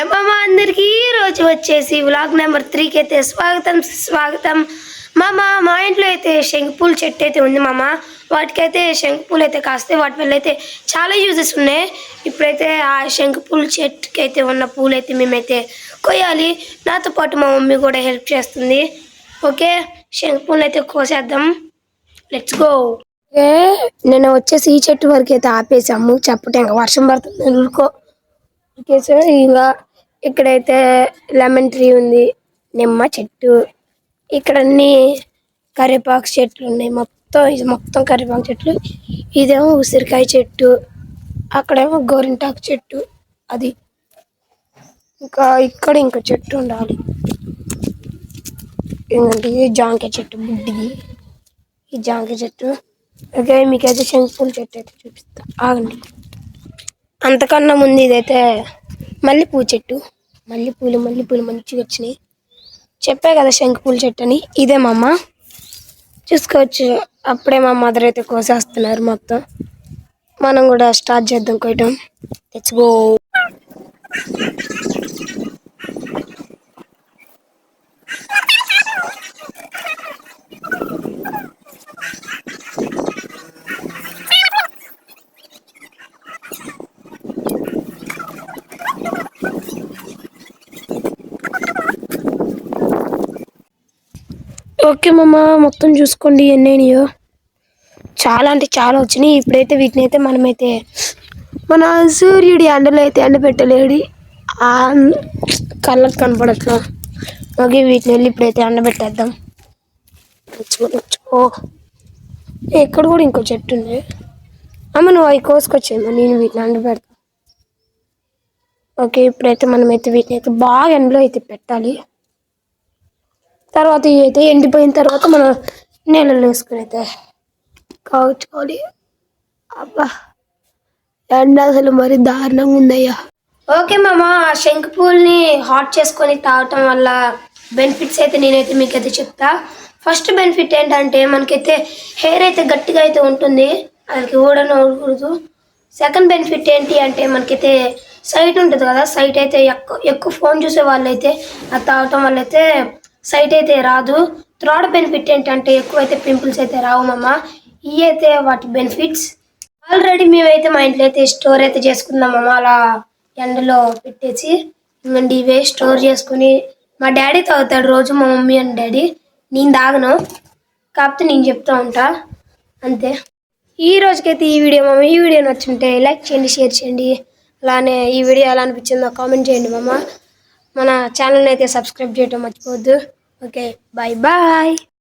Hello మామ అందరికి రోజు వచ్చేసి వ్లాగ్ నెంబర్ త్రీకి అయితే స్వాగతం స్వాగతం మామ మా ఇంట్లో అయితే శంకుపూల చెట్టు అయితే ఉంది మామ. వాటికైతే శంకుపూలు అయితే కాస్తే వాటి వల్ల అయితే చాలా యూజెస్ ఉన్నాయి. ఇప్పుడైతే ఆ శంకుపూల చెట్టుకి అయితే ఉన్న పూలు అయితే మేమైతే కొయ్యాలి. నాతో పాటు మా మమ్మీ కూడా హెల్ప్ చేస్తుంది. ఓకే? శంకుపూలు అయితే కోసేద్దాం. లెట్స్ గో ఏ నేను వచ్చేసి ఈ చెట్టు వరకు అయితే ఆపేసాము. చెప్పటే ఇంకా వర్షం పడుతుంది ఊరుకో. ఓకే సార్ ఇంకా ఇక్కడైతే లెమన్ ట్రీ ఉంది నిమ్మ చెట్టు. ఇక్కడ అన్ని కరివేపాకు చెట్లు ఉన్నాయి. మొత్తం ఇది మొత్తం కరివేపాకు చెట్లు. ఇదేమో ఉసిరికాయ చెట్టు. అక్కడేమో గోరింటాకు చెట్టు. అది ఇంకా ఇక్కడ ఇంకా చెట్టు ఉండాలి. ఏంటంటే ఇది జాంకాయ చెట్టు బుడ్డిది. ఈ జాంకాయ చెట్టు. ఓకే మీకైతే శంకుపూల చెట్టు అయితే చూపిస్తా. ఆగండి. అంతకన్నా ముందు ఇదైతే మల్లెపూ చెట్టు. మల్లెపూలు మల్లెపూలు మంచిగా వచ్చినాయి. చెప్పా కదా శంకుపూల చెట్టు అని ఇదే మా అమ్మ చూసుకోవచ్చు. అప్పుడే మా మదర్ అయితే కోసేస్తున్నారు మొత్తం. మనం కూడా స్టార్ట్ చేద్దాం కొయ్యటం. తెచ్చుకో గో ఓకే మమ్మ మొత్తం చూసుకోండి ఎన్నైనాయో చాలా అంటే చాలా వచ్చినాయి. ఇప్పుడైతే వీటిని అయితే మనమైతే మన సూర్యుడి ఎండలో అయితే ఎండ పెట్టలేడు కళ్ళకు కనపడట్లా. ఓకే వీటిని వెళ్ళి ఇప్పుడైతే ఎండ పెట్టేద్దాం ఓ ఇక్కడ కూడా ఇంకో చెట్టు ఉంది. అమ్మ నువ్వు అవి కోసుకొచ్చేయమ్మా నేను వీటిని ఎండ పెడతా ఓకే ఇప్పుడైతే మనమైతే వీటిని అయితే బాగా ఎండలో అయితే పెట్టాలి. తర్వాత ఇవి అయితే ఎండిపోయిన తర్వాత మనం నీళ్ళలో వేసుకుని అయితే కావచ్చుకోవాలి అబ్బా ఎండ అసలు మరి దారుణంగా ఉందయ్యా. ఓకే మామ ఆ శంకు పూల్ని హాట్ చేసుకొని తాగటం వల్ల బెనిఫిట్స్ అయితే నేనైతే మీకైతే చెప్తా. ఫస్ట్ బెనిఫిట్ ఏంటంటే మనకైతే హెయిర్ అయితే గట్టిగా అయితే ఉంటుంది. అది ఊడని ఊడకూడదు. సెకండ్ బెనిఫిట్ ఏంటి అంటే మనకైతే సైట్ ఉంటుంది కదా సైట్ అయితే ఎక్కువ ఎక్కువ ఫోన్ చూసే వాళ్ళైతే అది తాగటం వల్ల అయితే సైట్ అయితే రాదు. థ్రాడ్ బెనిఫిట్ ఏంటంటే ఎక్కువైతే పింపుల్స్ అయితే రావు మామ. ఇవి అయితే వాటి బెనిఫిట్స్ ఆల్రెడీ మేమైతే మా ఇంట్లో అయితే స్టోర్ అయితే చేసుకుందాం మామ. అలా ఎండలో పెట్టేసి ఇంకండి ఇవే స్టోర్ చేసుకుని. మా డాడీ తాగుతాడు రోజు మా మమ్మీ అండ్ డాడీ. నేను తాగను. కాకపోతే నేను చెప్తా ఉంటా. అంతే. ఈ రోజుకైతే ఈ వీడియో మామ. ఈ వీడియో నచ్చుంటే లైక్ చేయండి షేర్ చేయండి. అలానే ఈ వీడియో ఎలా అనిపించిందో కామెంట్ చేయండి మామ. మన ఛానల్ని అయితే సబ్స్క్రైబ్ చేయటం మర్చిపోవద్దు. Okay bye bye